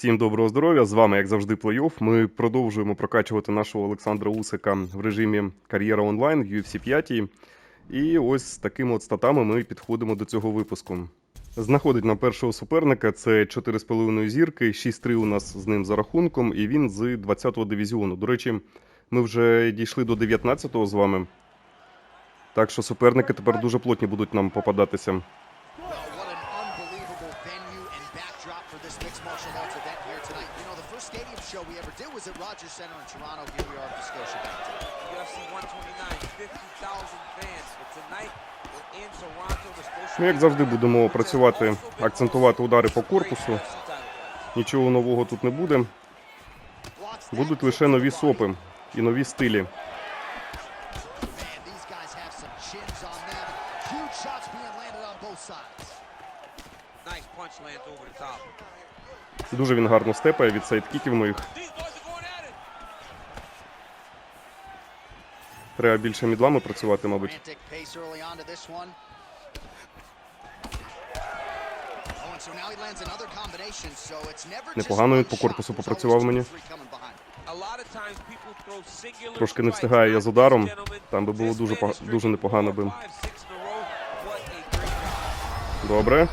Всім доброго здоров'я! З вами, як завжди, плей-офф. Ми продовжуємо прокачувати нашого Олександра Усика в режимі кар'єра онлайн в UFC 5. І ось з такими от статами ми підходимо до цього випуску. Знаходить нам першого суперника. Це 4,5 зірки, 6-3 у нас з ним за рахунком, і він з 20-го дивізіону. До речі, ми вже дійшли до 19-го з вами. Так що суперники тепер дуже плотні будуть нам попадатися. Well, what an unbelievable venue and backdrop for this mixed martial arts event here tonight. You know, the first stadium show we ever did was at Rogers Center in Toronto. Here we are at the Scotiabank. UFC 129, 50,000 fans. But tonight, we're in Toronto, Ми, як завжди, будемо працювати, акцентувати удари по корпусу. Нічого нового тут не буде. Будуть лише нові сопи і нові стилі. Дуже він гарно степає від сайдкіків моїх. These boys are going at it. Треба більше мідлами працювати, мабуть. Oh, Непогано він по корпусу попрацював мені. Трошки не встигаю я з ударом. Там би було дуже дуже непогано би. Добре.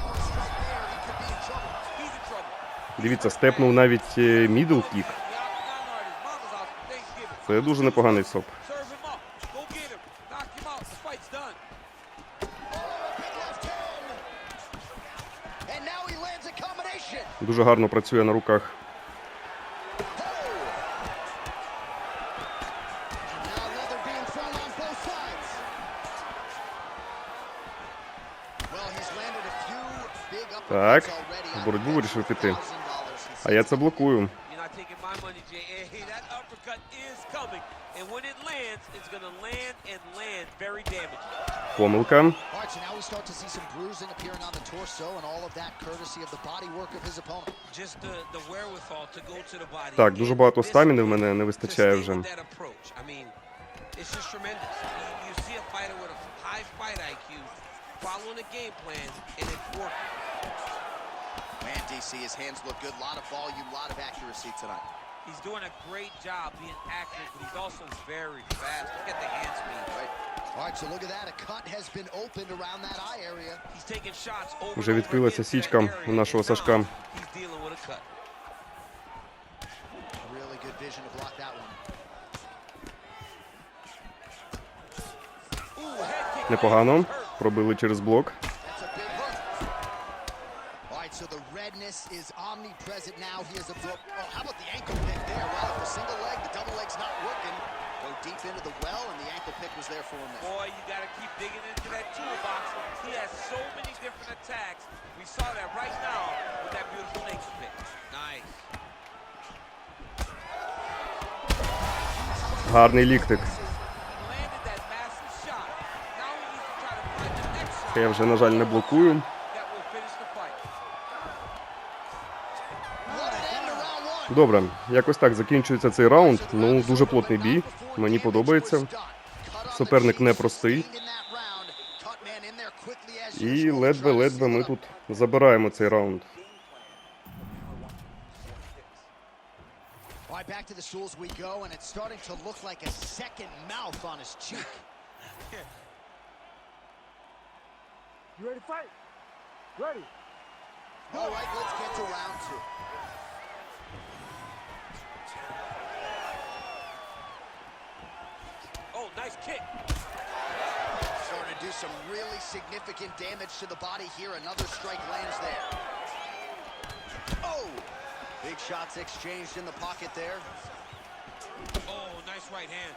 Дивіться, степнув навіть е, мідл кік. Це дуже непоганий соп. Serve him up. Go get him. Knock him out. The fight's done. Big left hand. And now he lands a combination. Дуже гарно працює на руках. Так, боротьбу вирішив піти. $1,000, he А я це блокую. uppercut is coming. And when it lands, it's going to land and land very damaging. Помилка. All right, so now we start to see some bruising appearing on the torso, and all of that courtesy of the body work of his opponent. Just the, the wherewithal to go to the body. Так, дуже and багато this стаміни в мене не to вистачає stay вже. with that approach. I mean, it's just tremendous. You, you see a fighter with a high fight IQ following a game plan, and it's working. Man, DC, his hands look good. A lot of volume, a lot of accuracy tonight. He's doing a great job being accurate, but he's also very fast. Look at the hand speed. Right. All right, so look at that. A cut has been opened around that eye area. He's taking shots over Вже відкрилася січка у нашого Сашка. He's dealing with a cut. Really good vision to block that one. Непогано. Пробили через блок. the redness is omnipresent now. He has absorbed. Oh, how about the ankle pick there? Well, the single leg, the double leg's not working. Go deep into the well, and the ankle pick was there for him there. Boy, you got to keep digging into that toolbox. He has so many different attacks. We saw that right now with that beautiful ankle pick. Nice. Гарний ліктик. He landed that massive shot. Now he needs to try to find the next shot Я вже, на жаль, не блокую. Добре, якось так закінчується цей раунд. Ну, дуже плотний бій. Мені подобається. Суперник непростий. І ледве-ледве ми тут забираємо цей раунд. All right, back to the stools we go, and it's starting to look like a second mouth on his cheek. You ready to fight? Ready. All right, let's get to round two. Oh, nice kick. Starting to do some really significant damage to the body here. Another strike lands there. Oh! Big shots exchanged in the pocket there. Oh, nice right hand.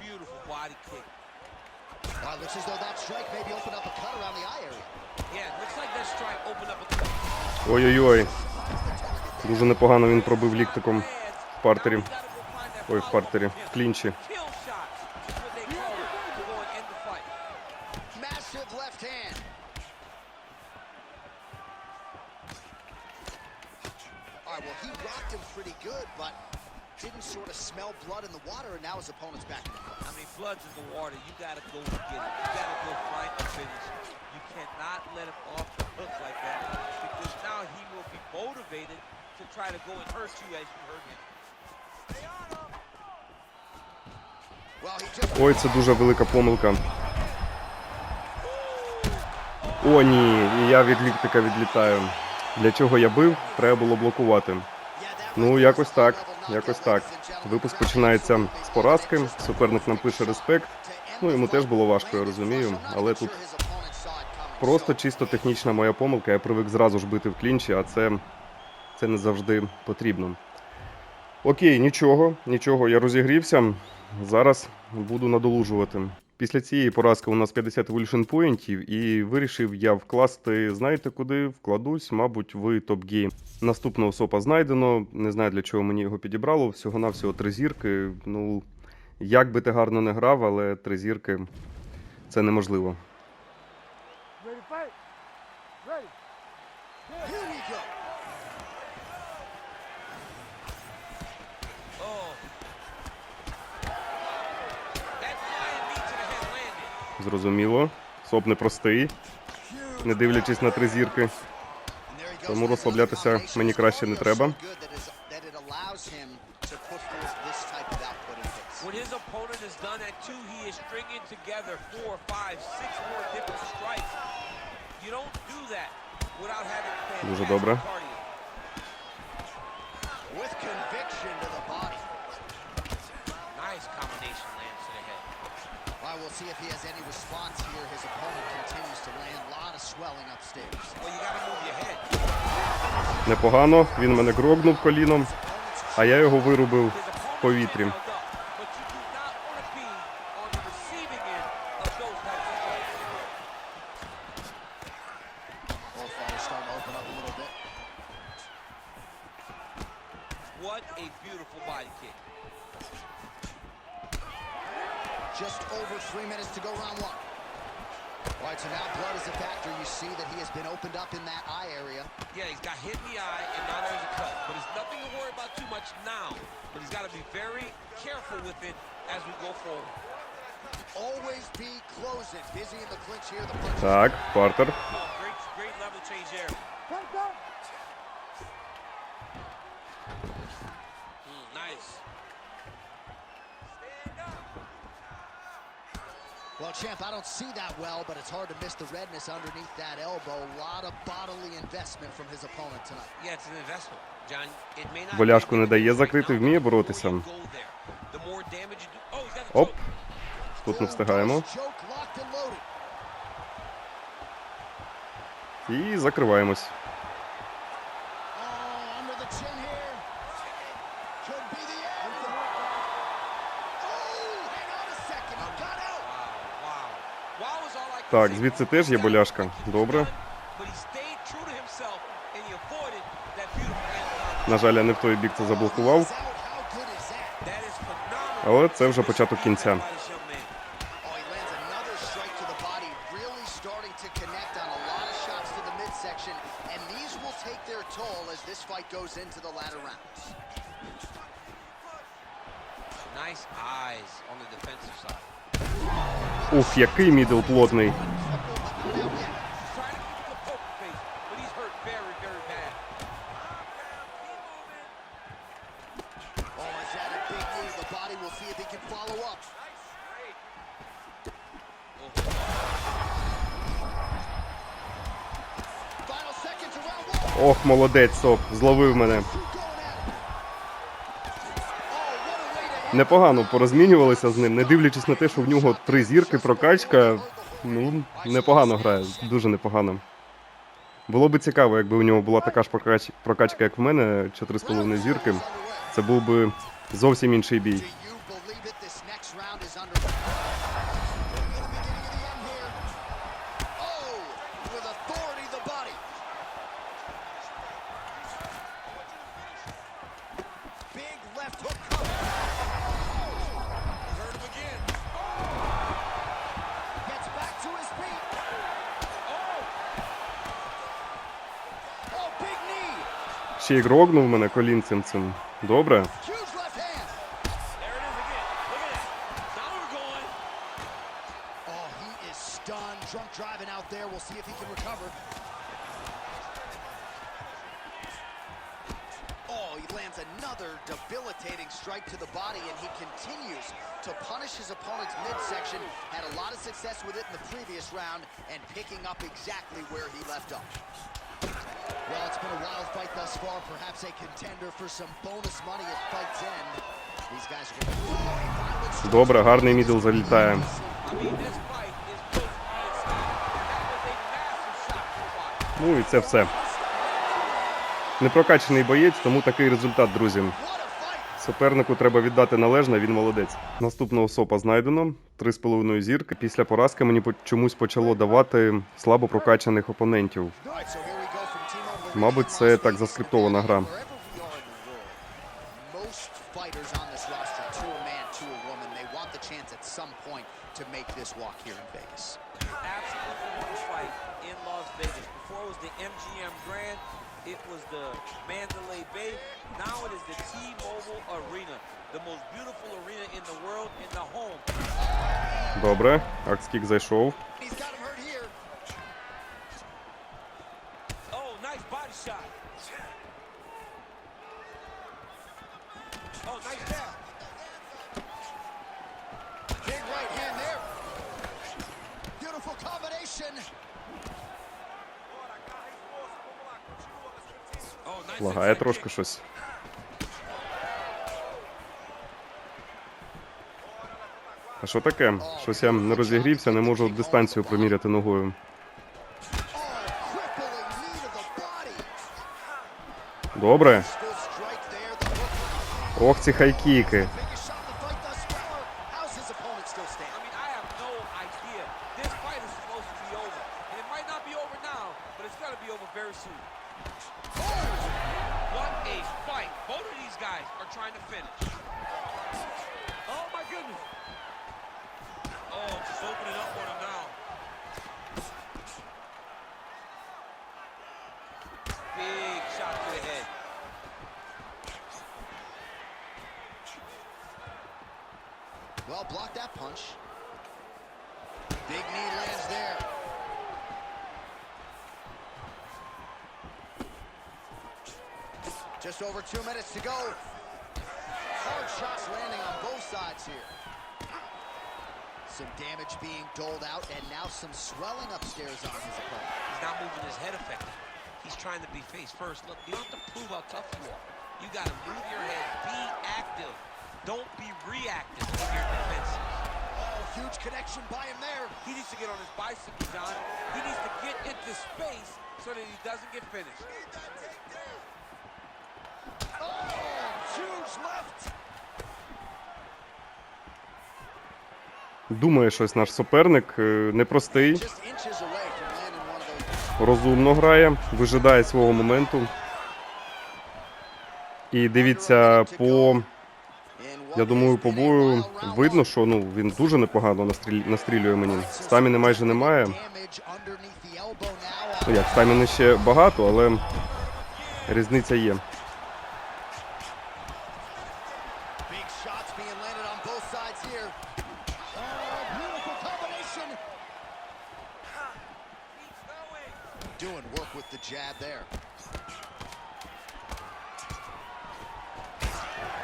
Beautiful body kick. Wow, looks as though that strike maybe opened up a cut around the eye area. Yeah, looks like that strike opened up a Ой-ой-ой. Дуже непогано він пробив ліктиком в партері. Ой, в партері, в клінчі. Kill shots is what they call it to go and end the fight. Massive left hand. All right, well, he rocked him pretty good, but didn't sort of smell blood in the water, and now his opponent's back in the fight. I mean, blood's in the water. You gotta go and get it. You gotta go find the finish. You cannot let him off the hook like that because now try to go and hurt you as you hurt him. Well, he just Ой, це дуже велика помилка. О, ні, і я від ліктика відлітаю. Для чого я бив, треба було блокувати. Ну, якось так, якось так. Випуск починається з поразки. Суперник нам пише респект. Ну, йому теж було важко, я розумію, але тут Просто чисто технічна моя помилка. Я привик зразу ж бити в клінчі, а це, це не завжди потрібно. Окей, нічого, нічого, я розігрівся. Зараз буду надолужувати. Після цієї поразки у нас 50 evolution поінтів, і вирішив я вкласти, знаєте куди? Вкладусь, мабуть, в топ-гейм. Наступного сопа знайдено. Не знаю для чого мені його підібрало. Всього-навсього три зірки. Ну, як би ти гарно не грав, але три зірки це неможливо. Ready to fight? Ready. Here we go. Oh. That flying knee to the head landed. Зрозуміло. Соп непростий, не дивлячись на три зірки. Тому розслаблятися мені краще не треба. When his opponent done he is stringing together four, five, six more different strikes. You don't do that without having Дуже добре. cardio. With conviction to the body. Nice combination lands to the head. Well, we'll see if he has any response here. His opponent continues to land. A lot of swelling upstairs. Well, you gotta move your head. Непогано. Він мене грогнув коліном, а я його вирубив His Just over three minutes to go round one. All right, so now blood is a factor. You see that he has been opened up in that eye area. Yeah, he's got hit in the eye, and now there's a cut. But it's nothing to worry about too much now. But he's got to be very careful with it as we go forward. Always be closing. Busy in the clinch here. The punches. Так, партер. Oh, great, great level change there. Well, champ, I don't see that well, but it's hard to miss the redness underneath that elbow. A lot of bodily investment from his opponent tonight. Yeah, it's an investment, John. It may not Воляшку be не дає закрити, вміє боротися. Oh, Оп. choke. Тут не встигаємо. І закриваємось. Oh, under the chin here. Could be the end. Oh, hang on a second. He got out. Wow, wow. Wow is all I can Так, звідси теж є боляшка. Добре. На жаль, я не в той бік це заблокував, але це вже початок кінця. by this young man. Oh, he lands another strike to the body, really starting to connect on a lot of shots to the midsection, and these will take their toll as this fight goes into the latter rounds. Nice eyes on the defensive side. Ух, який мідл плотний. He's trying to keep it to poker face, but he's hurt very, very bad. Oh, is that a big knee? The body will see if he can follow up. Final seconds of round one. Ох, молодець, соп, зловив мене. Непогано порозмінювалися з ним, не дивлячись на те, що в нього три зірки, прокачка. Ну, непогано грає, дуже непогано. Було би цікаво, якби у нього була така ж прокачка, як в мене, 4,5 зірки. Це був би зовсім інший бій. Oh, see if he can recover. Oh, he lands another debilitating strike to the body, and he continues to punish his opponent's midsection. Had a lot of success with it in the previous round, and picking up exactly where he left off. Well, it's been a wild fight thus far. Perhaps a contender for some bonus money at fight's end. These guys are going to. Добре, гарний мідл залітає. Ну і це все. Непрокачаний боєць, тому такий результат, друзі. Супернику треба віддати належне, він молодець. Наступного сопа знайдено. Три з половиною зірки. Після поразки мені чомусь почало давати слабо прокачаних опонентів. Мабуть, це так Vegas, заскриптована гра. Wherever we are in the world, most fighters on this roster, to a man, to a woman, they want the chance at some point to make this walk here in Vegas. absolutely want to fight in Las Vegas. Before it was the MGM Grand, it was the Mandalay Bay. Now it is the T-Mobile Arena, the most beautiful arena in the world, in the home. Добре, акскік зайшов. He's got him hurt here. Oh, nice body shot. Oh, nice jab. Big right hand there. Beautiful combination. Oh, я трошки щось. А що таке? Щось я не розігрівся, не можу дистанцію проміряти ногою. Добре. Ох, ці хайкіки. Just over two minutes to go. Hard shots landing on both sides here. Some damage being doled out, and now some swelling upstairs on his opponent. He's not moving his head effectively. He's trying to be face first. Look, you don't have to prove how tough you are. You got to move your head. Be active. Don't be reactive in your defenses. Oh, huge connection by him there. He needs to get on his bicycle, John. He needs to get into space so that he doesn't get finished. Думає щось наш суперник. е, Непростий, розумно грає, вижидає свого моменту. І дивіться, по, я думаю, по бою видно, що ну, він дуже непогано настріль- настрілює мені. Стаміни майже немає. Ну як, стаміни ще багато, але різниця є. Big shots being landed on both sides here. Oh, beautiful combination. Doing work with the jab there.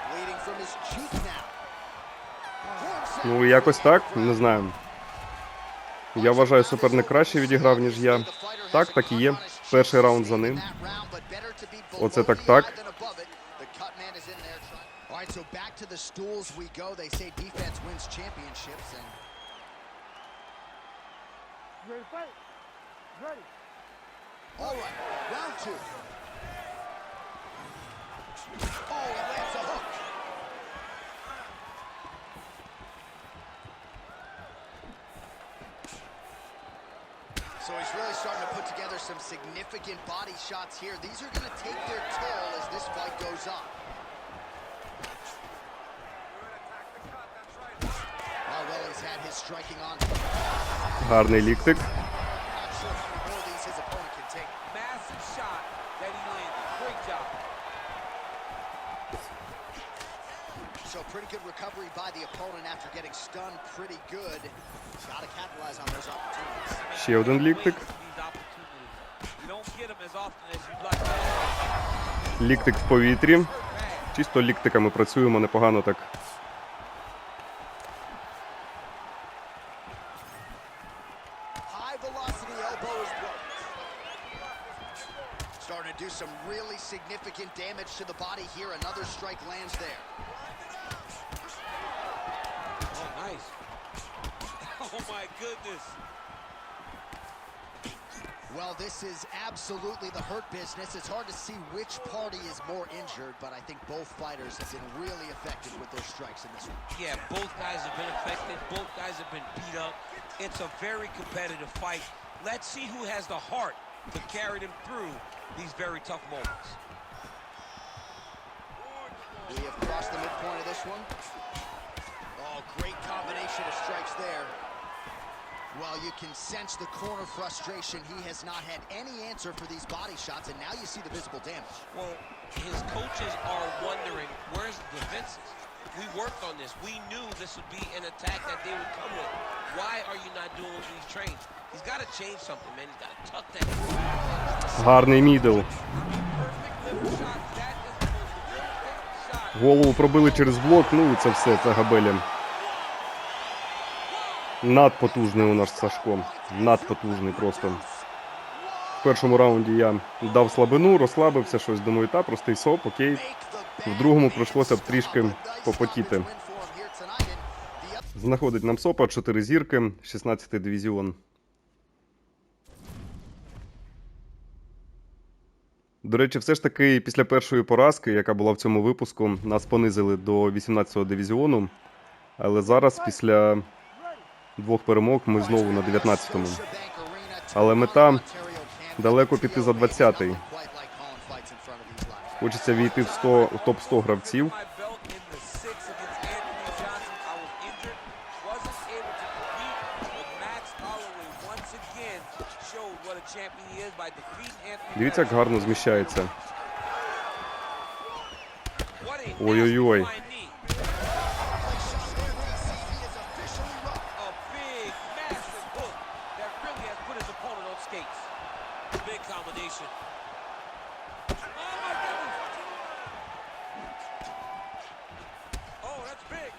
Bleeding from his cheek now. Ну, якось так, не знаю. Я вважаю, суперник краще відіграв, ніж я. Так, так і є. Перший раунд за ним. Оце так так. Alright, so back to he's really starting to put together some significant body shots here. These are going to take their toll as this fight goes on. Oh, well, he's had his striking on. Гарний ліктик. Not sure how many more of these his opponent can take. Massive shot that he landed. Great job. So pretty good recovery by the opponent after getting stunned pretty good. Ще один ліктик. Ліктик в повітрі. Чисто ліктиками працюємо непогано так. Oh, nice. Oh, my goodness. Well, this is absolutely the hurt business. It's hard to see which party is more injured, but I think both fighters have been really effective with their strikes in this one. Yeah, both guys have been affected. Both guys have been beat up. It's a very competitive fight. Let's see who has the heart to carry them through these very tough moments. We have crossed the midpoint of this one. Oh, great combination of strikes there. Well, you can sense the corner frustration. He has not had any answer for these body shots, and now you see the visible damage. Well, his coaches are wondering, where's the defenses? We worked on this. We knew this would be an attack that they would come with. Why are you not doing what he's trained? He's got to change something, man. He's got to tuck that. Гарний мідл. Perfect liver shot. That is the most debilitating shot. Голову пробили через блок, ну і це все, це габелі. Надпотужний у нас Сашко. Надпотужний просто. В першому раунді я дав слабину, розслабився, щось думаю, та простий соп, окей. В другому прийшлося б трішки попотіти. Знаходить нам СОПа, 4 зірки, 16 дивізіон. До речі, все ж таки після першої поразки, яка була в цьому випуску, нас понизили до 18-го дивізіону. Але зараз, після двох перемог, ми знову на 19-му. Але мета далеко піти за 20-й. Хочеться війти в 100, в топ-100 гравців. My belt in the six against Anthony Johnson. I was injured, wasn't able to compete, but Max Holloway once again showed what a champion he is by defeating Anthony. Дивіться, як гарно зміщається. What a Ой-ой-ой. nasty flying knee. A big, massive hook that really has put his opponent on skates. Big combination. Oh my goodness! Oh, that's big.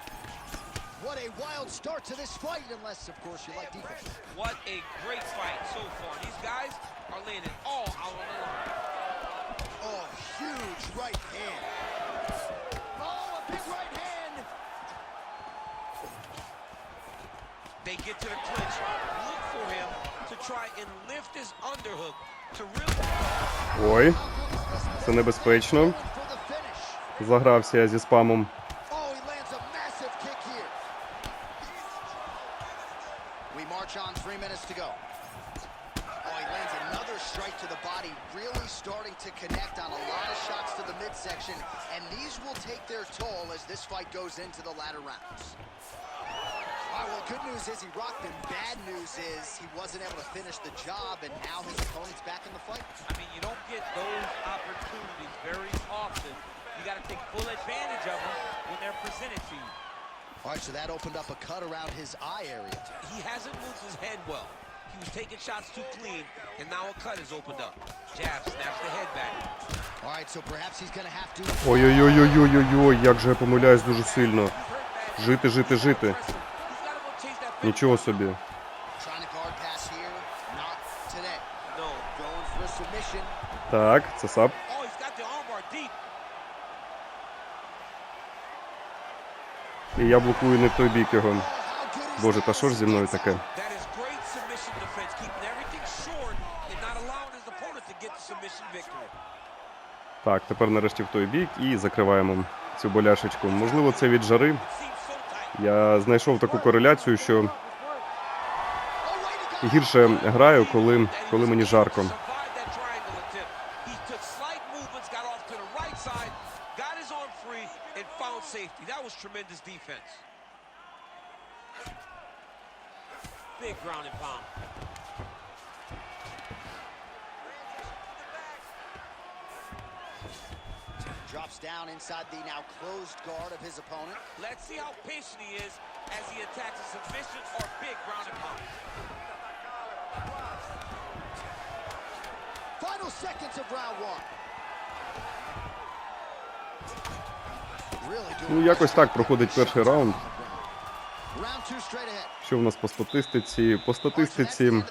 What a wild start to this fight, unless, of course, you like defense. What a great fight so far. These guys are laying it all out on the line. Oh, huge right hand. Oh, a big right hand. They get to the clinch. Look for him to try and lift his underhook to really Ой, це небезпечно. Загрався я зі спамом. Oh, he lands a massive kick here. We march on three minutes to go. Oh, he lands another strike to the body, really starting to connect on a lot of shots to the midsection, and these will take their toll as this fight goes into the latter rounds. All right, well, good news is he rocked him. Bad news is he wasn't able to finish the job, and now his opponent's back in the fight. I mean, you don't get those opportunities very often. You got to take full advantage of them when they're presented to you. All right, so that opened up a cut around his eye area. He hasn't moved his head well. He was taking shots too clean, and now a cut has opened up. Jab snaps the head back. All right, so perhaps he's going to have to Ой-ой-ой-ой-ой-ой, як же я помиляюсь дуже сильно. Жити, жити, жити. Нічого собі. Trying to guard pass here. Not today. No. Going for a submission. Так, це сап. Oh, he's got the armbar deep. І я блокую не в той бік його. Боже, та що ж зі мною таке? Так, тепер нарешті в той бік і закриваємо цю боляшечку. Можливо, це від жари. Я знайшов таку кореляцію, що гірше граю, коли, коли мені жарко. Big ground and pound. drops down inside the now closed guard of his opponent. Let's see how patient he is as he attacks a submission or big ground and pound. Final seconds of round one. Ну, якось так проходить перший раунд. Що в нас по статистиці? По статистиці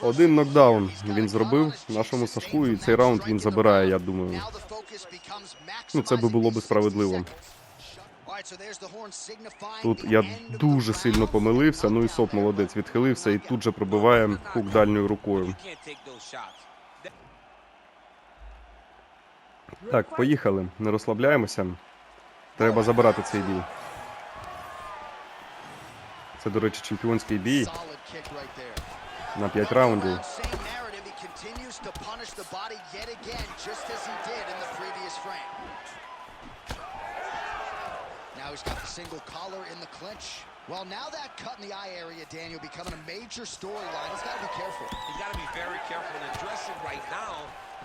один нокдаун він зробив нашому Сашку, і цей раунд він забирає, я думаю. Ну, це би було би справедливо. 60 seconds. All right, so there's the horn signifying Тут я дуже сильно помилився. Ну і соп молодець відхилився і тут же пробиває хук дальньою рукою. Так, поїхали. Не розслабляємося. Треба забирати цей бій. Це, до речі, чемпіонський бій Solid kick right there. на 5 раундів. Same narrative. He continues to punish the body yet again, just as he did in the previous frame. Now he's got the single collar in the clinch. Well, now that cut in the eye area, Daniel, becoming a major storyline. He's got to be careful. You got to be very careful and address it right now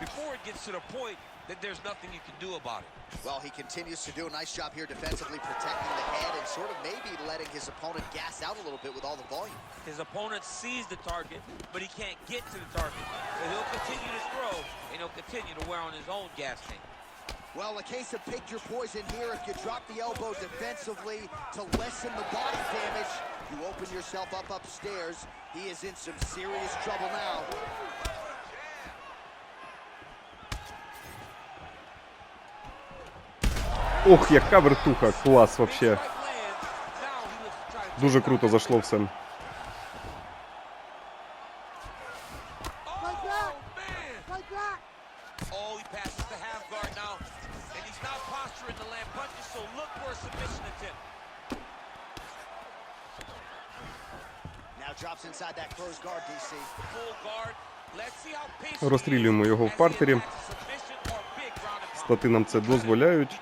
before it gets to the point that there's nothing you can do about it. Well, he continues to do a nice job here defensively, protecting the head and sort of maybe letting his opponent gas out a little bit with all the volume. His opponent sees the target, but he can't get to the target. So he'll continue to throw, and he'll continue to wear on his own gas tank. Well, a case of pick your poison here. If you drop the elbow defensively to lessen the body damage, you open yourself up upstairs. He is in some serious trouble now. Ох, яка вертуха, клас вообще. Дуже круто зашло все. Oh. Oh, Розстрілюємо його в партері. Стати нам це дозволяють.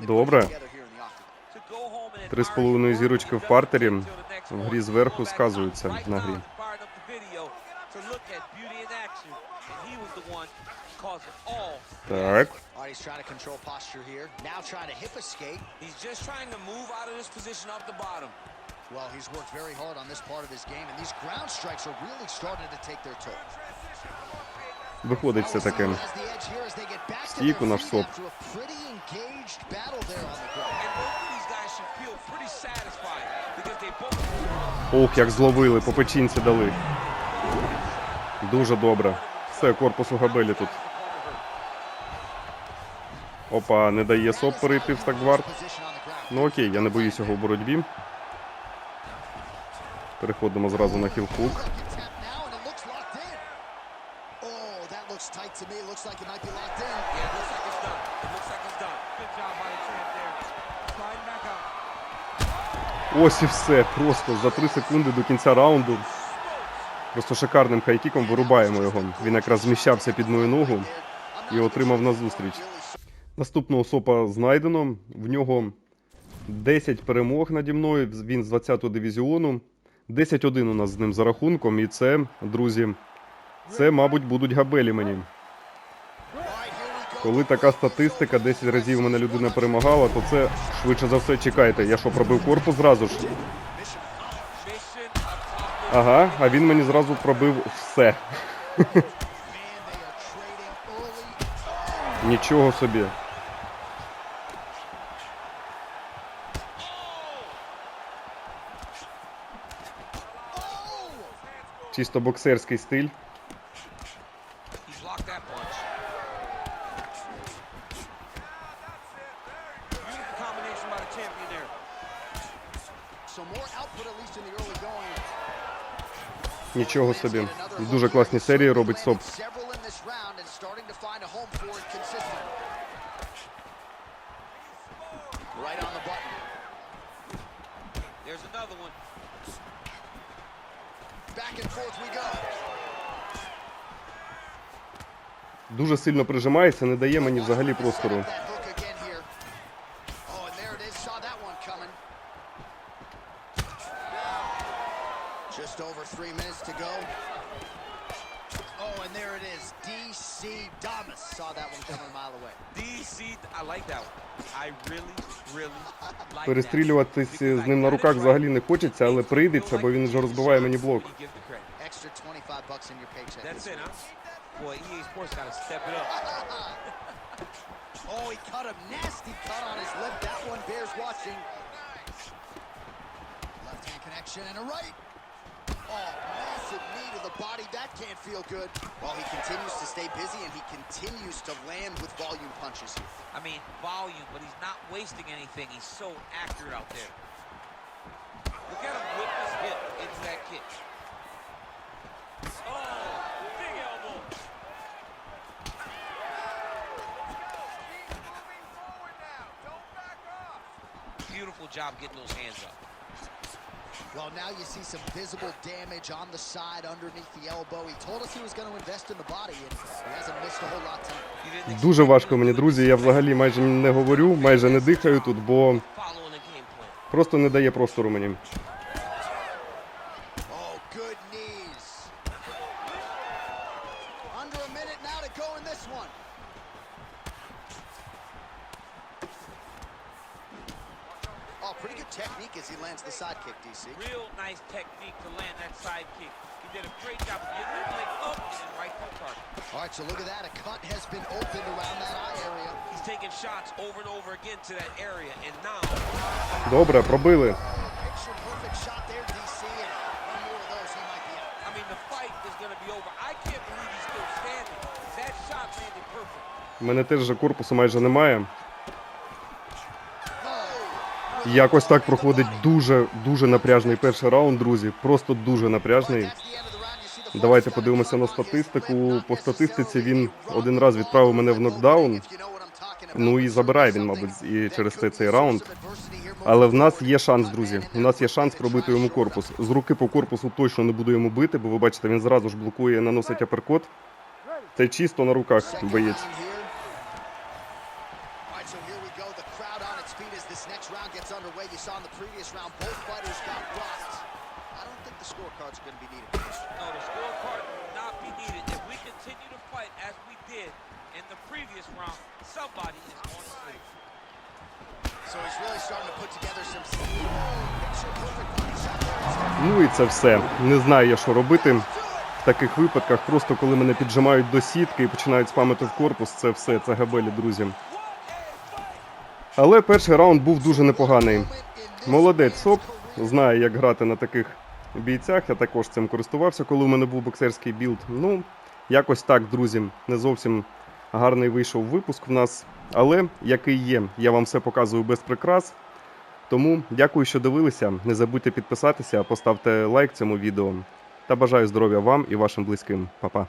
Добре. Три з половиною зірочки в партері. В грі зверху сказуються на грі. Так. Well, he's worked very hard on this part of his game, and these ground strikes are really starting to take their toll. Виходить все таки. Стійку наш СОП. Ох, як зловили, по печінці дали. Дуже добре. Все, корпус у габелі тут. Опа, не дає соп перейти в ground. Ну окей, я не боюсь його в боротьбі. Переходимо зразу на хіл-хук. Look, it's tapped now, and it looks locked in. Oh, that looks tight to me. It looks like it might be locked in. Yeah, it looks like it's done. It looks like it's done. Good job by the champ there. Sliding back out. Ось і все. Просто за 3 секунди до кінця раунду. Просто шикарним хайкіком вирубаємо його. Він якраз зміщався під мою ногу і отримав на зустріч. Наступного сопа знайдено. В нього 10 перемог наді мною. Він з 20-го дивізіону. 10-1 у нас з ним за рахунком. І це, друзі, це, мабуть, будуть габелі мені. All right, here we go. Коли така статистика, 10 разів мене людина перемагала, то це швидше за все чекайте. Я що, пробив корпус зразу ж? Ага, а він мені зразу пробив все. Нічого собі. Чисто боксерський стиль. He's locked that punch. Beautiful combination by the champion there. So more output, at least in the early going. Нічого собі. Дуже класні серії робить СОП. Дуже сильно прижимається, не дає мені взагалі простору. That hook again here. Oh, and there it is. Saw that one coming. Just over three minutes to go. Oh, and there it is. DC Damas saw that one coming a mile away. DC, I like that one. I really, really like Перестрілюватись з ним на руках взагалі не хочеться, але прийдеться, бо він вже розбиває мені блок. You give the credit. Extra 25 bucks in your paycheck. That's it, huh? Boy, EA Sports got to step it up. Oh, he cut a nasty cut on his lip. That one bears watching. Left hand connection and a right. Oh, massive knee to the body. That can't feel good. Well, he continues to stay busy and he continues to land with volume punches here. I mean, volume, but he's not wasting anything. He's so accurate out there. Look at him whip his hip into that kick. Oh, big elbow. Beautiful job getting those hands up. Well, now you see some visible damage on the side underneath the elbow. He told us he was going to invest in the body, and he hasn't missed a whole lot tonight. Дуже важко мені, друзі. Я взагалі майже не говорю, майже не дихаю тут, бо просто не дає простору мені. Oh, good knees. Under a minute now to go in this one. Oh, pretty good technique as he lands the side kick, DC. Real nice technique to land that side kick. He did a great job of getting that leg up and then right to the target. All right, so look at that. A cut has been opened around that eye area. He's taking shots over and over again to that area, and now Добре, пробили. Picture perfect shot there, DC, and one more of those, he might be out. I mean, the fight is going to be over. I can't believe he's still standing. That shot landed perfect. У мене теж же корпусу майже немає. Oh, Якось так проходить дуже дуже напряжний перший раунд, друзі. Просто дуже напряжний. Давайте подивимося на статистику. По статистиці він один раз відправив мене в нокдаун. Ну і забирає він, мабуть, і через це цей раунд. Але в нас є шанс, друзі. У нас є шанс пробити йому корпус. З руки по корпусу точно не буду йому бити, бо ви бачите, він зразу ж блокує, наносить аперкот. Це чисто на руках боєць. I don't think the scorecards going to be needed. No, the scorecard will not be needed. If we continue to fight as we did in the previous round, somebody is going to sleep. So he's really starting to put together some. Ну і це все. Не знаю я, що робити. В таких випадках, просто коли мене піджимають до сітки і починають спамити в корпус, це все, це габелі, друзі. Але перший раунд був дуже непоганий. Молодець СОП, знає, як грати на таких бійцях. Я також цим користувався, коли у мене був боксерський білд. Ну, якось так, друзі. Не зовсім гарний вийшов випуск в нас. Але який є, я вам все показую без прикрас. Тому дякую, що дивилися. Не забудьте підписатися, поставте лайк цьому відео. Та бажаю здоров'я вам і вашим близьким. Па-па.